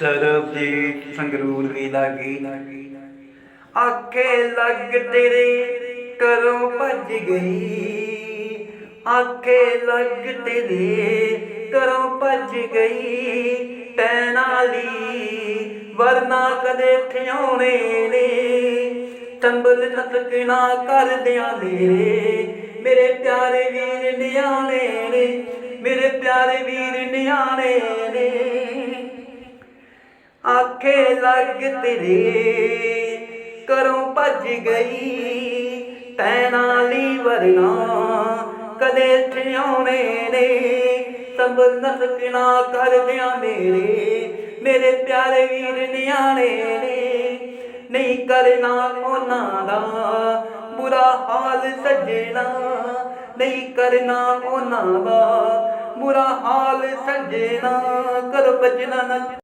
ਸਰਬਜੀਤ ਸੰਗਰੂਰ ਵੀ ਲਾਗੀ। ਆਖੇ ਲੱਗ ਤੇਰੇ ਕਰੋ ਭੱਜ ਗਈ। ਆਖੇ ਲੱਗ ਤੇਰੇ ਕਰੋ ਭੱਜ ਗਈ। ਤੈਨਾਲੀ ਵਰਨਾ ਕਦੇ ਥਿਉਣੇ ਨੇ। ਤੰਬਲ ਨਤਕਣਾ ਕਰਦਿਆਂ ਮੇਰੇ ਮੇਰੇ ਪਿਆਰੇ ਵੀਰ ਨਿਆਣੇ ਨੇ। ਮੇਰੇ ਪਿਆਰੇ ਵੀਰ ਨਿਆਣੇ ਨੇ। ਆਖੇ ਲੱਗ ਤੇਰੇ। ਕਰੋ ਭੱਜ ਗਈ ਤੈ ਨਾਲੀ ਵਰਨਾ। ਕਦੇ ਠਿਆਉਣੇ ਨੇ, ਸਭ ਨਸਕਣਾ ਕਰਦਿਆਂ ਮੇਰੇ। ਮੇਰੇ ਪਿਆਰੇ ਵੀਰ ਨਿਆਣੇ ਨੇ, ਨਹੀਂ ਕਰਨਾ ਉਹਨਾਂ ਦਾ। ਬੁਰਾ ਹਾਲ ਸੱਜਣਾ, ਨਹੀਂ ਕਰਨਾ ਉਹਨਾਂ ਦਾ। ਬੁਰਾ ਹਾਲ ਸੱਜਣਾ ਕਰ ਬਚਣਾ ਨਾ